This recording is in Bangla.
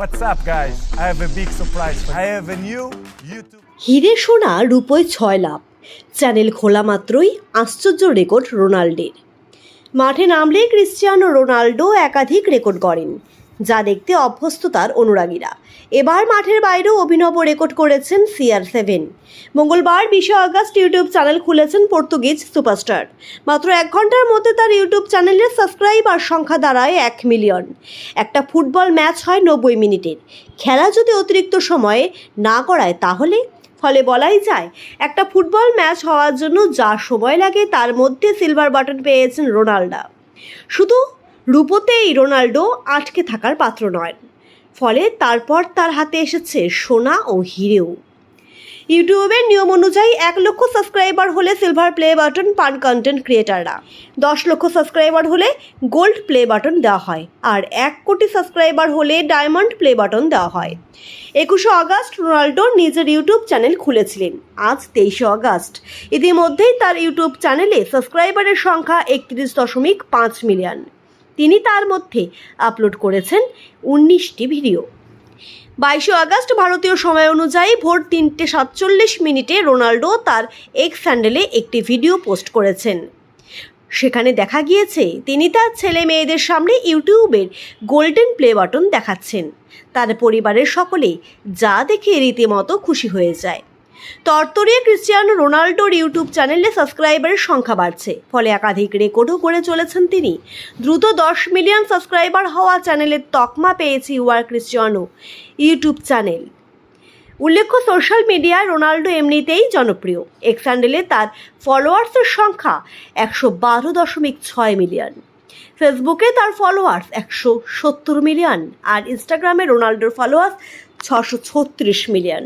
What's up, guys? I have a big surprise for you. I have a new YouTube. হিরে সোনা রূপোয় ছয় লাভ চ্যানেল খোলা মাত্রই আশ্চর্য রেকর্ড রোনাল্ডের মাঠে নামলে ক্রিশ্চিয়ানো রোনাল্ডো একাধিক রেকর্ড করেন যা দেখতে অভ্যস্ত তার অনুরাগীরা। এবার মাঠের বাইরেও অভিনব রেকর্ড করেছেন সিআর সেভেন। মঙ্গলবার বিশে আগস্ট ইউটিউব চ্যানেল খুলেছেন পর্তুগিজ সুপারস্টার। মাত্র এক ঘণ্টার মধ্যে তার ইউটিউব চ্যানেলের সাবস্ক্রাইবার সংখ্যা দাঁড়ায় এক মিলিয়ন। একটা ফুটবল ম্যাচ হয় নব্বই মিনিটের। খেলা যদি অতিরিক্ত সময়ে না করায় তাহলে? ফলে বলাই যায়, একটা ফুটবল ম্যাচ হওয়ার জন্য যা সময় লাগে তার মধ্যে সিলভার বাটন পেয়েছেন রোনাল্ডো শুধু রূপতেই রোনাল্ডো আটকে থাকার পাত্র নয় ফলে তারপর তার হাতে এসেছে সোনা ও হিরেও। ইউটিউবের নিয়ম অনুযায়ী এক লক্ষ সাবস্ক্রাইবার হলে সিলভার প্লে বাটন পান কন্টেন্ট ক্রিয়েটাররা। দশ লক্ষ সাবস্ক্রাইবার হলে গোল্ড প্লে বাটন দেওয়া হয় আর এক কোটি সাবস্ক্রাইবার হলে ডায়মন্ড প্লে বাটন দেওয়া হয়। একুশে আগস্ট রোনাল্ডো নিজের ইউটিউব চ্যানেল খুলেছিলেন। আজ তেইশে আগস্ট। ইতিমধ্যেই তার ইউটিউব চ্যানেলে সাবস্ক্রাইবারের সংখ্যা একত্রিশ দশমিক পাঁচ মিলিয়ন। তিনি তার মধ্যে আপলোড করেছেন উনিশটি ভিডিও বাইশে আগস্ট ভারতীয় সময় অনুযায়ী ভোর তিনটে সাতচল্লিশ মিনিটে রোনাল্ডো তার এক্স স্যান্ডেলে একটি ভিডিও পোস্ট করেছেন। সেখানে দেখা গিয়েছে, তিনি তার ছেলে মেয়েদের সামনে ইউটিউবের গোল্ডেন প্লে বাটন দেখাচ্ছেন। তার পরিবারের সকলে যা দেখে রীতিমতো খুশি হয়ে যায়। তরতরিয়ে ক্রিশ্চিয়ানো রোনাল্ডোর ইউটিউব চ্যানেলে সাবস্ক্রাইবারের সংখ্যা বাড়ছে, ফলে একাধিক রেকর্ডও করে চলেছেন তিনি। দ্রুত দশ মিলিয়ন সাবস্ক্রাইবার হওয়া চ্যানেলের তকমা পেয়েছে ইউআর ক্রিশ্চিয়ানো ইউটিউব চ্যানেল। উল্লেখ্য, সোশ্যাল মিডিয়ায় রোনাল্ডো এমনিতেই জনপ্রিয়। এক্স হ্যান্ডেলে তার ফলোয়ার্সের সংখ্যা একশো বারো দশমিক ছয় মিলিয়ন। ফেসবুকে তার ফলোয়ার্স একশো সত্তর মিলিয়ন আর ইনস্টাগ্রামে রোনাল্ডোর ফলোয়ার্স ছশো ছত্রিশ মিলিয়ন।